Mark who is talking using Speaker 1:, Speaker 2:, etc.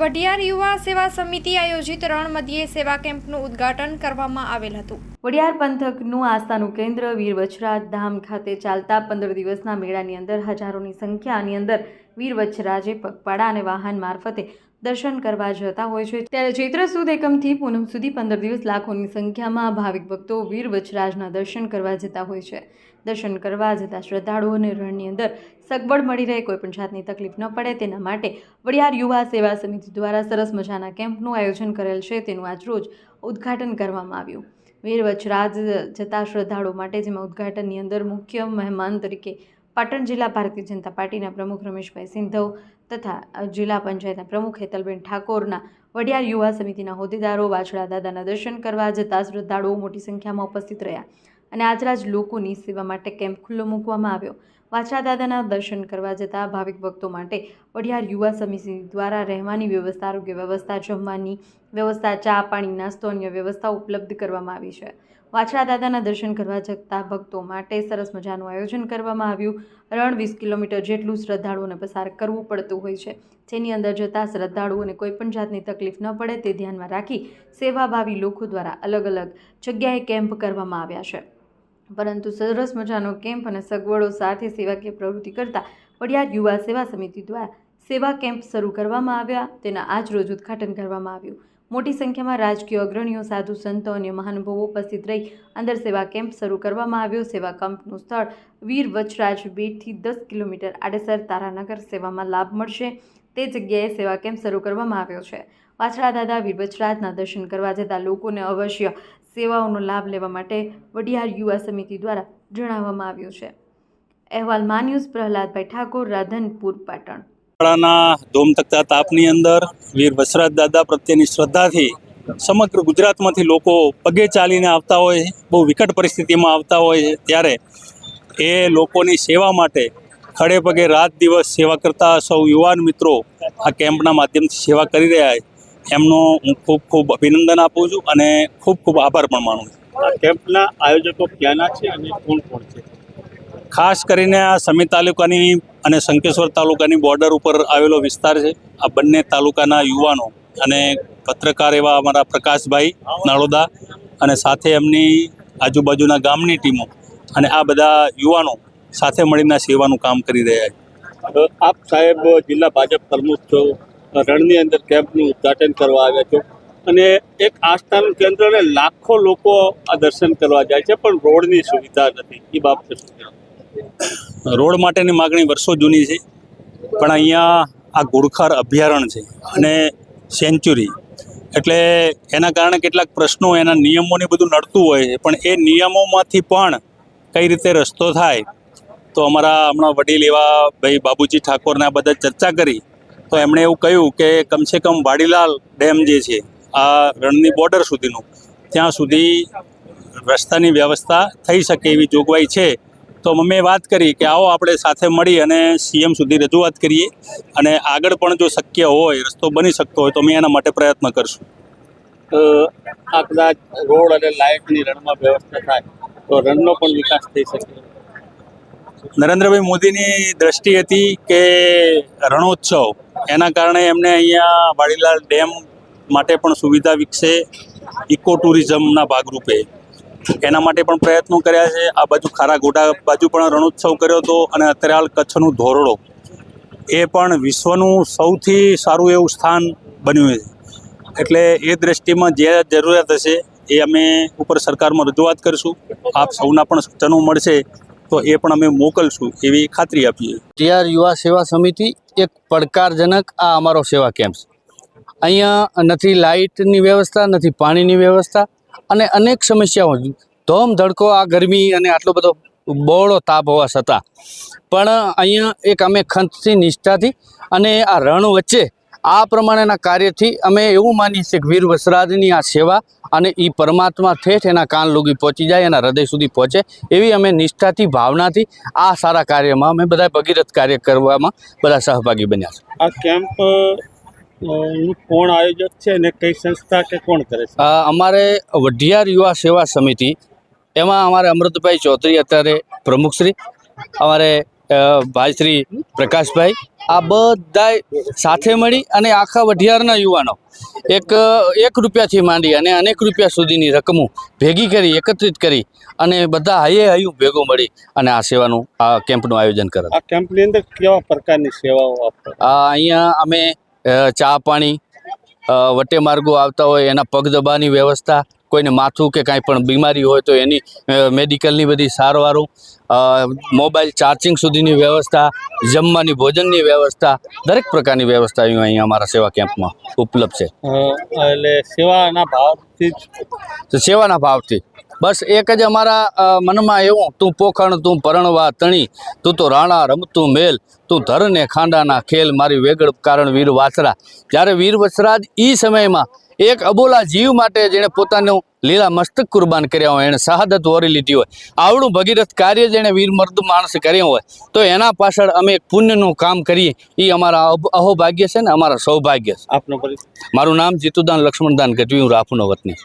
Speaker 1: વઢિયાર યુવા સેવા સમિતિ આયોજિત રણ મધ્યે સેવા કેમ્પનું ઉદ્ઘાટન કરવામાં આવેલ હતું.
Speaker 2: વડિયાર પંથકનું આસ્થાનું કેન્દ્ર વીર વછરાજ ધામ ખાતે ચાલતા પંદર દિવસના મેળાની અંદર હજારોની સંખ્યાની અંદર વીર વછરાજે પગપાળા અને વાહન મારફતે દર્શન કરવા જતા હોય છે. ત્યારે ચૈત્ર સુદ એકમથી પૂનમ સુધી પંદર દિવસ લાખોની સંખ્યામાં ભાવિક ભક્તો વીર વચરાજના દર્શન કરવા જતા હોય છે. દર્શન કરવા જતા શ્રદ્ધાળુઓને રણની અંદર સગવડ મળી રહે કોઈપણ જાતની તકલીફ ન પડે. તેના માટે વડિયાર યુવા સેવા સમિતિ દ્વારા સરસ મજાના કેમ્પનું આયોજન કરેલ છે. તેનું આજરોજ ઉદ્ઘાટન કરવામાં આવ્યું. વીર વચરાજ જતા શ્રદ્ધાળુઓ માટે જેમાં ઉદ્ઘાટનની અંદર મુખ્ય મહેમાન તરીકે પાટણ જિલ્લા ભારતીય જનતા પાર્ટીના પ્રમુખ રમેશભાઈ સિંધવ તથા જિલ્લા પંચાયતના પ્રમુખ હેતલબેન ઠાકોરના વડિયાર યુવા સમિતિના હોદ્દેદારો વાછડા દાદાના દર્શન કરવા જતા શ્રદ્ધાળુઓ મોટી સંખ્યામાં ઉપસ્થિત રહ્યા અને આજરાજ લોકોની સેવા માટે કેમ્પ ખુલ્લો મૂકવામાં આવ્યો. વાછડા દાદાના દર્શન કરવા જતા ભાવિક ભક્તો માટે વડિયાર યુવા સમિતિ દ્વારા રહેવાની વ્યવસ્થા, આરોગ્ય વ્યવસ્થા, જમવાની વ્યવસ્થા, ચા પાણી, નાસ્તો અન્ય વ્યવસ્થા ઉપલબ્ધ કરવામાં આવી છે. વાછડા દાદાના દર્શન કરવા જતા ભક્તો માટે સરસ મજાનું આયોજન કરવામાં આવ્યું. રણ વીસ કિલોમીટર જેટલું શ્રદ્ધાળુઓને પસાર કરવું પડતું હોય છે. જેની અંદર જતા શ્રદ્ધાળુઓને કોઈ પણ જાતની તકલીફ ન પડે તે ધ્યાનમાં રાખી સેવાભાવી લોકો દ્વારા અલગ અલગ જગ્યાએ કેમ્પ કરવામાં આવ્યા છે. પરંતુ સરસ મજાનો કેમ્પ અને સગવડો સાથે સેવાકીય પ્રવૃત્તિ કરતા વડિયાર યુવા સેવા સમિતિ દ્વારા સેવા કેમ્પ શરૂ કરવામાં આવ્યા. તેના આજ રોજ ઉદ્ઘાટન કરવામાં આવ્યું. મોટી સંખ્યામાં રાજકીય અગ્રણીઓ, સાધુ સંતો અને મહાનુભાવો ઉપસ્થિત રહી અંદર સેવા કેમ્પ શરૂ કરવામાં આવ્યો. સેવા કેમ્પનું સ્થળ વીર વચરાજ બેટથી દસ કિલોમીટર આડેસર તારાનગર સેવામાં લાભ મળશે. તે જગ્યાએ સેવા કેમ્પ શરૂ કરવામાં આવ્યો છે. વાછડા દાદા વીર વચરાજના દર્શન કરવા જતા લોકોને અવશ્ય સેવાઓનો લાભ લેવા માટે વડિયાર યુવા સમિતિ દ્વારા જણાવવામાં આવ્યું છે. અહેવાલ માન્યુઝ પ્રહલાદભાઈ ઠાકોર, રાધનપુર, પાટણ.
Speaker 3: ઉનાળાના ધોમતકતા તાપની અંદર, વીર વસરાજ દાદા પ્રત્યેની શ્રદ્ધાથી સમગ્ર ગુજરાતમાંથી લોકો પગે ચાલીને આવતા હોય, બહુ વિકટ પરિસ્થિતિમાં આવતા હોય ત્યારે એ લોકોની સેવા માટે ખડે પગે રાત દિવસ સેવા કરતા સૌ યુવાન મિત્રો આ કેમ્પના માધ્યમથી સેવા કરી રહ્યા છે. એમનો હું ખૂબ ખૂબ અભિનંદન આપું છું અને ખૂબ ખૂબ આભાર પણ માનું છું.
Speaker 4: કેમ્પના આયોજકો ક્યાંના છે અને કોણ કોણ છે?
Speaker 3: ખાસ કરીને આ સમી તાલુકાની અને શંકેશ્વર તાલુકાની બોર્ડર ઉપર આવેલો વિસ્તાર છે. આ બંને તાલુકાના યુવાનો અને પત્રકાર એવા અમારા પ્રકાશભાઈ નાળોદા અને સાથે એમની આજુબાજુના ગામની ટીમો અને આ બધા યુવાનો સાથે મળીને સેવાનું કામ કરી રહ્યા છે.
Speaker 4: આપ સાહેબ જિલ્લા ભાજપ પ્રમુખ છો. રણની અંદર કેમ્પનું ઉદ્ઘાટન કરવા આવ્યા છો. અને એક આસ્થાનું કેન્દ્ર અને લાખો લોકો આ દર્શન કરવા જાય છે, પણ રોડની સુવિધા નથી. એ બાબતે શું કહેશો?
Speaker 3: રોડ માટેની માગણી વર્ષો જૂની છે. પણ અહીંયા આ ઘુડખર અભયારણ્ય છે અને સેન્ચુરી. એટલે એના કારણે કેટલાક પ્રશ્નો, એના નિયમોને બધું નડતું હોય છે. પણ એ નિયમોમાંથી પણ કઈ રીતે રસ્તો થાય, તો અમારા હમણાં વડીલ એવા ભાઈ બાબુજી ઠાકોરને આ બધા ચર્ચા કરી. તો એમણે એવું કહ્યું કે કમસે કમ વાડીલાલ ડેમ જે છે, આ રણની બોર્ડર સુધીનું, ત્યાં સુધી રસ્તાની વ્યવસ્થા થઈ શકે એવી જોગવાઈ છે. તો મમ્મીએ વાત કરી કે આવો આપણે સાથે મળી અને સીએમ સુધી રજૂઆત કરીએ અને આગળ પણ જો શક્ય હોય રસ્તો બની શકતો હોય તો અમે એના માટે પ્રયત્ન કરશું.
Speaker 4: આ કદાચ રોડ અને લાઇટની રણમાં વ્યવસ્થા થાય તો રણનો પણ વિકાસ થઈ શકે.
Speaker 3: નરેન્દ્રભાઈ મોદીની દ્રષ્ટિ હતી કે રણોત્સવ એના કારણે એમને અહીંયા વાડીલાલ ડેમ માટે પણ સુવિધા વિકસે ઇકો ટુરિઝમના ભાગરૂપે. એના માટે પણ પ્રયત્નો કર્યા છે. આ બાજુ ખારા ગોડા બાજુ પણ રણોત્સવ કર્યો હતો અને અત્યારે હાલ કચ્છનું ધોરડો. એ પણ વિશ્વનું સૌથી સારું એવું સ્થાન બન્યું છે. એટલે એ દ્રષ્ટિમાં જે જરૂરિયાત હશે એ અમે ઉપર સરકારમાં રજૂઆત કરીશું. આપ સૌના પણ સૂચનો મળશે તો એ પણ અમે મોકલશું એવી ખાતરી આપીએ.
Speaker 5: ટીઆર યુવા સેવા સમિતિ એક પડકારજનક આ અમારો સેવા કેમ્પ છે. અહીંયા નથી લાઇટની વ્યવસ્થા, નથી પાણીની વ્યવસ્થા અને અનેક સમસ્યાઓ ધોમ ધડકો આ ગરમી અને આટલો બધો બહોળો તાપ હોવા છતાં. પણ અહીંયા એક અમે ખંતથી, નિષ્ઠાથી અને આ રણ વચ્ચે આ પ્રમાણેના કાર્યથી અમે એવું માનીએ છીએ કે વીર વસરાજની આ સેવા અને એ પરમાત્મા ઠેઠ એના કાન લોગી પહોંચી જાય, એના હૃદય સુધી પહોંચે એવી અમે નિષ્ઠાથી, ભાવનાથી આ સારા કાર્યમાં અમે બધા ભગીરથ કાર્ય કરવામાં બધા સહભાગી બન્યા છે
Speaker 4: આ કેમ્પ કોણ આયોજક છે અને કઈ સંસ્થા કે કોણ કરે છે?
Speaker 5: અમારે વઢિયાર યુવા સેવા સમિતિ એમાં અમારે અમૃતભાઈ ચૌધરી અત્યારે પ્રમુખશ્રી અમારે ભાઈશ્રી ભાઈ શ્રી પ્રકાશભાઈ આ બધાય સાથે મળી અને આખા વઢિયારના યુવાનો એક એક રૂપિયાથી માંડી અને અનેક રૂપિયા સુધીની રકમો ભેગી કરી એકત્રિત કરી અને બધા હયે હયું ભેગો મળી અને આ સેવાનું આ કેમ્પનું આયોજન કરે
Speaker 4: આ કેમ્પની અંદર કેવા પ્રકારની સેવાઓ આપો
Speaker 5: આ અહીંયા અમે ચા પાણી વટે માર્ગો આવતા હોય એના પગ દબાની વ્યવસ્થા કોઈને માથું કે કાંઈ પણ બીમારી હોય તો એની મેડિકલની બધી સારવારો મોબાઈલ ચાર્જિંગ સુધીની વ્યવસ્થા જમવાની ભોજનની વ્યવસ્થા દરેક પ્રકારની વ્યવસ્થા અહીં અહીંયા અમારા સેવા કેમ્પમાં ઉપલબ્ધ છે.
Speaker 4: એટલે સેવાના ભાવથી
Speaker 5: સેવાના ભાવથી. બસ એક જ અમારા મનમાં એવું તું પોખણ તું પરણવા તણી તું તો રાણા રમતું મેલ તું ધરને ખાંડાના ખેલ મારી વેગળ કારણ વીર વાસરા. જ્યારે વીર વસરાજ એ સમયમાં એક અબોલા જીવ માટે જેણે પોતાનું લીલા મસ્તક કુરબાન કર્યા હોય એણે શહાદત વરી લીધી હોય આવડું ભગીરથ કાર્ય જેણે વીર મર્દ માણસ કર્યું હોય તો એના પાછળ અમે એક પુણ્યનું કામ કરીએ એ અમારા અહોભાગ્ય છે ને અમારા સૌભાગ્ય છે.
Speaker 4: આપનો
Speaker 5: મારું નામ જીતુદાન લક્ષ્મણદાન ગઢવી હું રાફુનો વતની